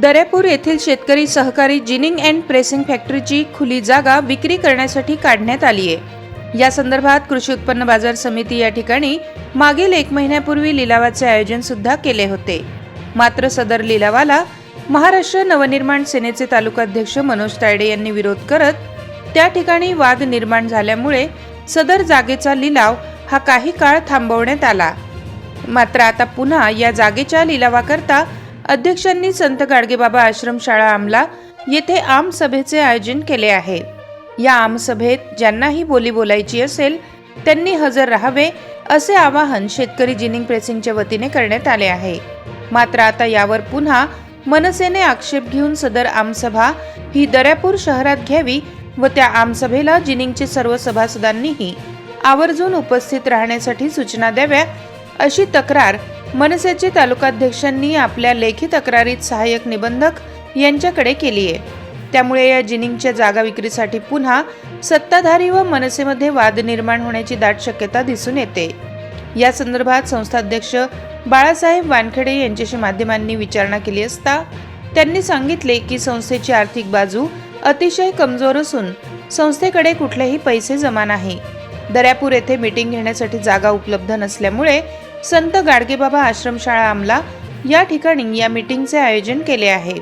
दर्यापूर येथील शेतकरी सहकारी जिनिंग अँड प्रेसिंग फॅक्टरीची खुली जागा विक्री करण्यासाठी काढण्यात आली आहे. या संदर्भात कृषी उत्पन्न बाजार समिती या ठिकाणी मागील एक महिन्यापूर्वी लिलावाचे आयोजन सुद्धा केले होते. मात्र सदर लिलावाला महाराष्ट्र नवनिर्माण सेनेचे तालुकाध्यक्ष मनोज तायडे यांनी विरोध करत त्या ठिकाणी वाद निर्माण झाल्यामुळे सदर जागेचा लिलाव हा काही काळ थांबवण्यात आला. मात्र आता पुन्हा या जागेच्या लिलावाकरता अध्यक्षांनी संत गाडगेबाबा आश्रमशाळा आमला येथे आमसभेचे आयोजन केले आहे. या आमसभेत ज्यांनाही बोली बोलायची असेल त्यांनी हजर राहावे असे आवाहन शेतकरी जिनिंग प्रेसिंगच्या वतीने करण्यात आले आहे. मात्र आता यावर पुन्हा मनसेने आक्षेप घेऊन सदर आमसभा ही दर्यापूर शहरात घ्यावी व त्या आमसभेला जिनिंगचे सर्व सभासदांनीही आवर्जून उपस्थित राहण्यासाठी सूचना द्याव्या अशी तक्रार मनसेचे तालुकाध्यक्षांनी आपल्या लेखी तक्रारीत सहाय्यक निबंधक यांच्याकडे केली आहे. त्यामुळे या जिनिंगच्या जागा विक्रीसाठी पुन्हा सत्ताधारी व मनसेमध्ये वाद निर्माण होण्याची दाट शक्यता दिसून येते. या संदर्भात संस्थाध्यक्ष बाळासाहेब वानखेडे यांच्याशी माध्यमांनी विचारणा केली असता त्यांनी सांगितले की संस्थेची आर्थिक बाजू अतिशय कमजोर असून संस्थेकडे कुठलेही पैसे जमा नाही. दर्यापूर येथे मीटिंग घेण्यासाठी जागा उपलब्ध नसल्यामुळे संत गाडगेबाबा आश्रमशाळा आमला या ठिकाणी या मीटिंगचे आयोजन केले आहे.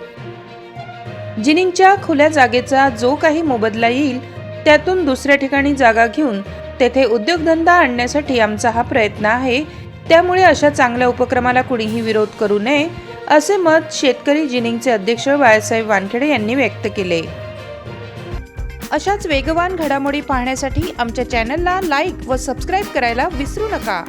जिनिंगच्या खुल्या जागेचा जो काही मोबदला येईल त्यातून दुसऱ्या ठिकाणी जागा घेऊन तेथे उद्योगधंदा आणण्यासाठी आमचा हा प्रयत्न आहे. त्यामुळे अशा चांगल्या उपक्रमाला कुणीही विरोध करू नये असे मत शेतकरी जिनिंगचे अध्यक्ष बाळासाहेब वानखेडे यांनी व्यक्त केले. अशाच वेगवान घडामोडी पाहण्यासाठी आमच्या चॅनलला लाईक व सबस्क्राईब करायला विसरू नका.